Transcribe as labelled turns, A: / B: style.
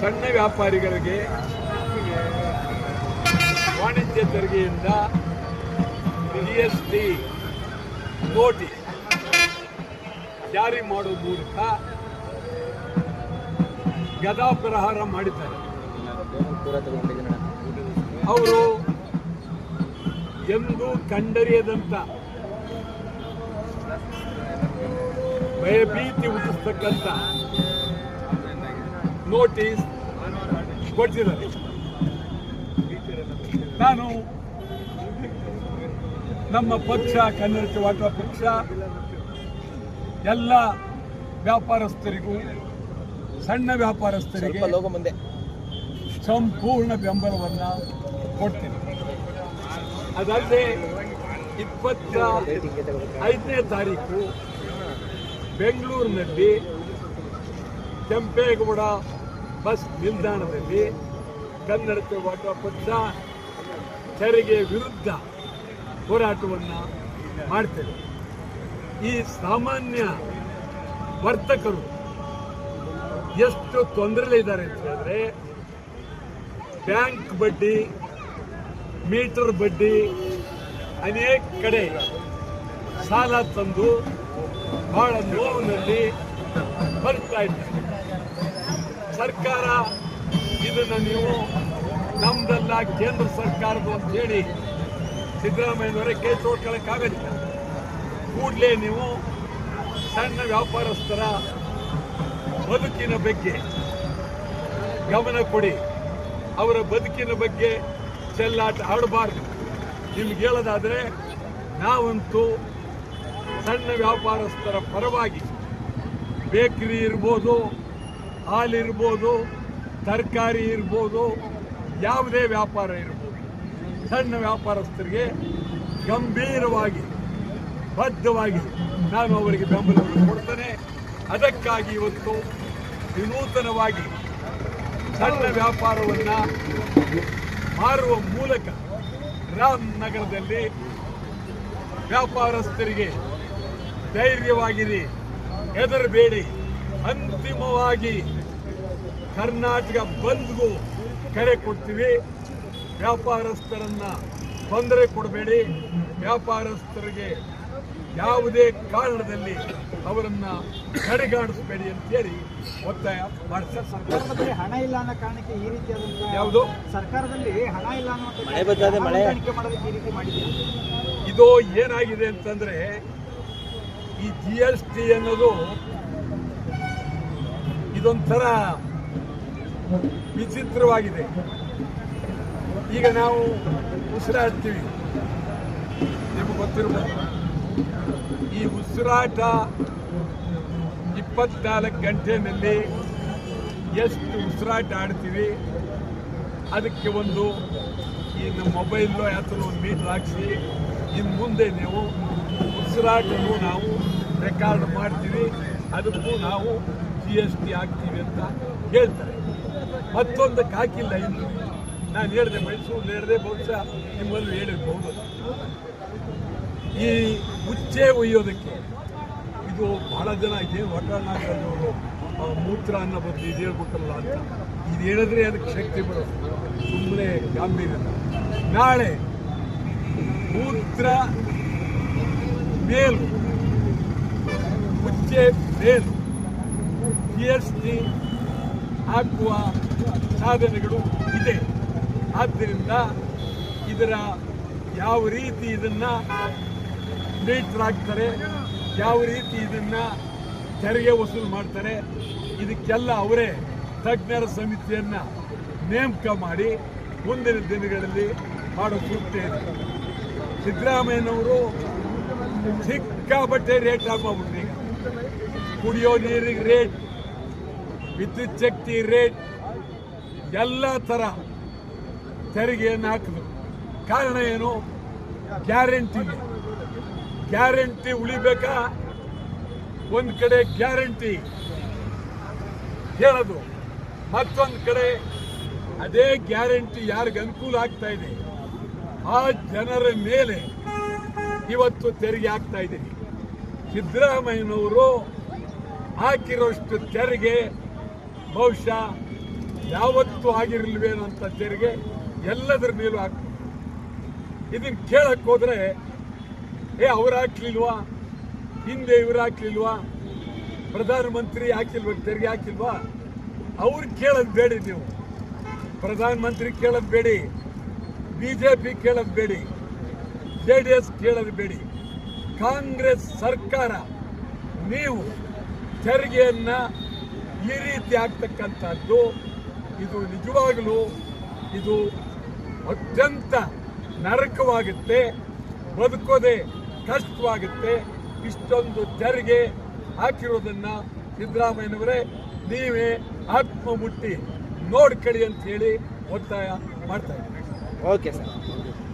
A: ಸಣ್ಣ ವ್ಯಾಪಾರಿಗಳಿಗೆ ವಾಣಿಜ್ಯ ತೆರಿಗೆಯಿಂದ ಜಿ ಎಸ್ ಟಿ ಕೋಟಿ ಜಾರಿ ಮಾಡುವ ಮೂಲಕ ಗದಾಪ್ರಹಾರ ಮಾಡಿದ್ದಾರೆ. ಅವರು ಎಂದು ಕಂಡರಿಯದಂಥ ಭಯಭೀತಿ ಹುಟ್ಟಿಸ್ತಕ್ಕಂಥ ನೋಟಿಸ್ ಕೊಟ್ಟಿದ್ದಾರೆ ನಾನು ನಮ್ಮ ಪಕ್ಷ ಕನ್ನಡ ವಾಟುವ ಪಕ್ಷ ಎಲ್ಲ ವ್ಯಾಪಾರಸ್ಥರಿಗೂ ಸಣ್ಣ ವ್ಯಾಪಾರಸ್ಥರಿಗೆ ಸಂಪೂರ್ಣ ಬೆಂಬಲವನ್ನು ಕೊಡ್ತೇನೆ. ಅದಲ್ಲದೆ ಇಪ್ಪತ್ತ ಐದನೇ ತಾರೀಕು ಬೆಂಗಳೂರಿನಲ್ಲಿ ಕೆಂಪೇಗೌಡ ಬಸ್ ನಿಲ್ದಾಣದಲ್ಲಿ ಕನ್ನಡತೆ ಚೌಟ ಪಕ್ಷ ತೆರಿಗೆ ವಿರುದ್ಧ ಹೋರಾಟವನ್ನು ಮಾಡ್ತೇವೆ. ಈ ಸಾಮಾನ್ಯ ವರ್ತಕರು ಎಷ್ಟು ತೊಂದರೆಲಿದ್ದಾರೆ ಅಂತ ಹೇಳಿದ್ರೆ, ಬ್ಯಾಂಕ್ ಬಡ್ಡಿ, ಮೀಟರ್ ಬಡ್ಡಿ, ಅನೇಕ ಕಡೆ ಸಾಲ ತಂದು ಬಹಳ ನೋವಿನಲ್ಲಿ ಬರ್ತಾ ಇದ್ದಾರೆ. ಸರ್ಕಾರ, ಇದನ್ನು ನೀವು ನಮ್ದಲ್ಲ ಕೇಂದ್ರ ಸರ್ಕಾರದ ಅಂತ ಹೇಳಿ ಸಿದ್ದರಾಮಯ್ಯನವರೇ ಕೈ ಕೂಡಲೇ ನೀವು ಸಣ್ಣ ವ್ಯಾಪಾರಸ್ಥರ ಬದುಕಿನ ಬಗ್ಗೆ ಗಮನ ಕೊಡಿ. ಅವರ ಬದುಕಿನ ಬಗ್ಗೆ ಚೆಲ್ಲಾಟ ಆಡಬಾರ್ದು. ನಿಮ್ಗೆ ಹೇಳೋದಾದರೆ ನಾವಂತೂ ಸಣ್ಣ ವ್ಯಾಪಾರಸ್ಥರ ಪರವಾಗಿ ಬೇಕರಿ ಇರ್ಬೋದು ಹಾಲಿರ್ಬೋದು ತರಕಾರಿ ಇರ್ಬೋದು, ಯಾವುದೇ ವ್ಯಾಪಾರ ಇರ್ಬೋದು, ಸಣ್ಣ ವ್ಯಾಪಾರಸ್ಥರಿಗೆ ಗಂಭೀರವಾಗಿ, ಬದ್ಧವಾಗಿ ನಾನು ಅವರಿಗೆ ಬೆಂಬಲವನ್ನು ಕೊಡ್ತೇನೆ. ಅದಕ್ಕಾಗಿ ಇವತ್ತು ವಿನೂತನವಾಗಿ ಸಣ್ಣ ವ್ಯಾಪಾರವನ್ನು ಮಾರುವ ಮೂಲಕ ರಾಮನಗರದಲ್ಲಿ ವ್ಯಾಪಾರಸ್ಥರಿಗೆ ಧೈರ್ಯವಾಗಿರಿ. ಹೆದರಬೇಡಿ. ಅಂತಿಮವಾಗಿ ಕರ್ನಾಟಕ ಬಂದ್ಗೂ ಕರೆ ಕೊಡ್ತೀವಿ. ವ್ಯಾಪಾರಸ್ಥರನ್ನ ತೊಂದರೆ ಕೊಡಬೇಡಿ. ವ್ಯಾಪಾರಸ್ಥರಿಗೆ ಯಾವುದೇ ಕಾರಣದಲ್ಲಿ ಅವರನ್ನ ಕಡೆಗಾಣಿಸಬೇಡಿ ಅಂತೇಳಿ ಒತ್ತಾಯ ಮಾಡ್ತಾರೆ
B: ಸರ್ಕಾರದಲ್ಲಿ ಹಣ ಇಲ್ಲ ಅನ್ನೋ ಕಾರಣಕ್ಕೆ ಈ ರೀತಿಯಾದಂತಹ
A: ಯಾವುದು?
B: ಸರ್ಕಾರದಲ್ಲಿ ಹಣ ಇಲ್ಲ ಅನ್ನೋ ಮಾಡೋದಕ್ಕೆ ಈ ರೀತಿ ಮಾಡಿದೆ
A: ಇದು ಏನಾಗಿದೆ ಅಂತಂದ್ರೆ ಈ ಜಿ ಎಸ್ ಟಿ ಅನ್ನೋದು ಇದೊಂಥರ ವಿಚಿತ್ರವಾಗಿದೆ. ಈಗ ನಾವು ಉಸಿರಾಡ್ತೀವಿ. ನಿಮಗೆ ಗೊತ್ತಿರ್ಬೋದು. ಈ ಉಸಿರಾಟ ಇಪ್ಪತ್ನಾಲ್ಕು ಗಂಟೆನಲ್ಲಿ ಎಷ್ಟು ಉಸಿರಾಟ ಆಡ್ತೀವಿ, ಅದಕ್ಕೆ ಒಂದು ಈ ನಮ್ಮ ಮೊಬೈಲು ಒಂದು ಮೀಟ್ರ್ ಹಾಕ್ಸಿ, ಇನ್ನು ಮುಂದೆ ನೀವು ಉಸಿರಾಟನೂ ನಾವು ರೆಕಾರ್ಡ್ ಮಾಡ್ತೀವಿ. ಅದಕ್ಕೂ ನಾವು ಜಿ ಎಸ್ ಟಿ ಹಾಕ್ತೀವಿ ಅಂತ ಹೇಳ್ತಾರೆ. ಮತ್ತೊಂದಕ್ಕೆ ಹಾಕಿಲ್ಲ ಇನ್ನು. ನಾನು ಹೇಳಿದೆ ಮೈಸೂರು ಹೇಳಿದೆ, ಬಹುಶಃ ನಿಮ್ಮಲ್ಲೂ ಹೇಳಿರ್ಬೋದು. ಈ ಮುಚ್ಚೆ ಒಯ್ಯೋದಕ್ಕೆ ಇದು ಬಹಳ ಜನ ಏನು ಒಟ್ಟಾಣಾಕದವರು ಮೂತ್ರ ಅನ್ನೋ ಬದಲು ಇದು ಹೇಳ್ಬಿಟ್ಟಲ್ಲ ಅಂತ. ಇದು ಹೇಳಿದ್ರೆ ಅದಕ್ಕೆ ಶಕ್ತಿ ಬರೋದು. ಸುಮ್ಮನೆ ಗಾಂಭೀರ್ಯ ನಾಳೆ ಮೂತ್ರ ಮೇಲು. ಉಚ್ಚೆ ಮೇಲು. ಜಿ ಎಸ್ ಟಿ ಹಾಕುವ ಸಾಧನೆಗಳು ಇದೆ. ಆದ್ದರಿಂದ ಇದರ ಯಾವ ರೀತಿ ಇದನ್ನ ಮೀಟರ್ ಹಾಕ್ತಾರೆ ಯಾವ ರೀತಿ ಇದನ್ನ ತೆರಿಗೆ ವಸೂಲು ಮಾಡ್ತಾರೆ, ಇದಕ್ಕೆಲ್ಲ ಅವರೇ ತಜ್ಞರ ಸಮಿತಿಯನ್ನ ನೇಮಕ ಮಾಡಿ ಮುಂದಿನ ದಿನಗಳಲ್ಲಿ ಮಾಡೋ ಸೂಕ್ತ ಇದೆ. ಸಿದ್ದರಾಮಯ್ಯನವರು ಸಿಕ್ಕಾಪಟ್ಟೆ ರೇಟ್ ಹಾಕ್ಬಿಟ್ರಿ ಈಗ. ಕುಡಿಯೋ ನೀರಿಗೆ ರೇಟ್ ವಿದ್ಯುತ್ ಶಕ್ತಿ ರೇಟ್ ಎಲ್ಲ ಥರ ತೆರಿಗೆಯನ್ನು ಹಾಕಿದ್ರು ಕಾರಣ ಏನು? ಗ್ಯಾರಂಟಿ ಗ್ಯಾರಂಟಿ ಉಳಿಬೇಕಾ? ಒಂದು ಕಡೆ ಗ್ಯಾರಂಟಿ ಹೇಳೋದು. ಮತ್ತೊಂದು ಕಡೆ ಅದೇ ಗ್ಯಾರಂಟಿ ಯಾರಿಗೆ ಅನುಕೂಲ ಆಗ್ತಾ ಇದೆ? ಆ ಜನರ ಮೇಲೆ. ಇವತ್ತು ತೆರಿಗೆ ಹಾಕ್ತಾ ಇದ್ದೀನಿ. ಸಿದ್ದರಾಮಯ್ಯನವರು ಹಾಕಿರೋಷ್ಟು ತೆರಿಗೆ ಬಹುಶಃ ಯಾವತ್ತೂ ಆಗಿರಲ್ವೇನೋ ಅಂತ ತೆರಿಗೆ ಎಲ್ಲದರ ಮೇಲೂ ಹಾಕ್ತಾರೆ ಇದನ್ನು ಕೇಳಕ್ಕೆ ಹೋದ್ರೆ, ಏ, ಅವ್ರು ಹಾಕ್ಲಿಲ್ವಾ? ಹಿಂದೆ ಇವ್ರು ಹಾಕ್ಲಿಲ್ವಾ? ಪ್ರಧಾನಮಂತ್ರಿ ಹಾಕಿಲ್ವ? ತೆರಿಗೆ ಹಾಕಿಲ್ವಾ? ಅವ್ರು ಕೇಳೋದು ಬೇಡಿ ನೀವು. ಪ್ರಧಾನಮಂತ್ರಿ ಕೇಳೋದು ಬೇಡಿ. ಬಿಜೆಪಿ ಕೇಳೋದು ಬೇಡಿ. ಜೆ ಡಿ ಎಸ್ ಕೇಳೋದು ಬೇಡಿ ಕಾಂಗ್ರೆಸ್ ಸರ್ಕಾರ ನೀವು ತೆರಿಗೆಯನ್ನ ಈ ರೀತಿ ಆಗ್ತಕ್ಕಂಥದ್ದು, ಇದು ನಿಜವಾಗಲೂ ಇದು ಅತ್ಯಂತ ನರಕವಾಗುತ್ತೆ, ಬದುಕೋದೆ ಕಷ್ಟವಾಗುತ್ತೆ. ಇಷ್ಟೊಂದು ತೆರಿಗೆ ಹಾಕಿರೋದನ್ನು ಸಿದ್ದರಾಮಯ್ಯನವರೇ, ನೀವೇ ಆತ್ಮ ಮುಟ್ಟಿ ನೋಡ್ಕೊಳ್ಳಿ ಅಂತ ಹೇಳಿ ಒತ್ತಾಯ ಮಾಡ್ತಾ ಇದ್ದೀನಿ.
C: Okay sir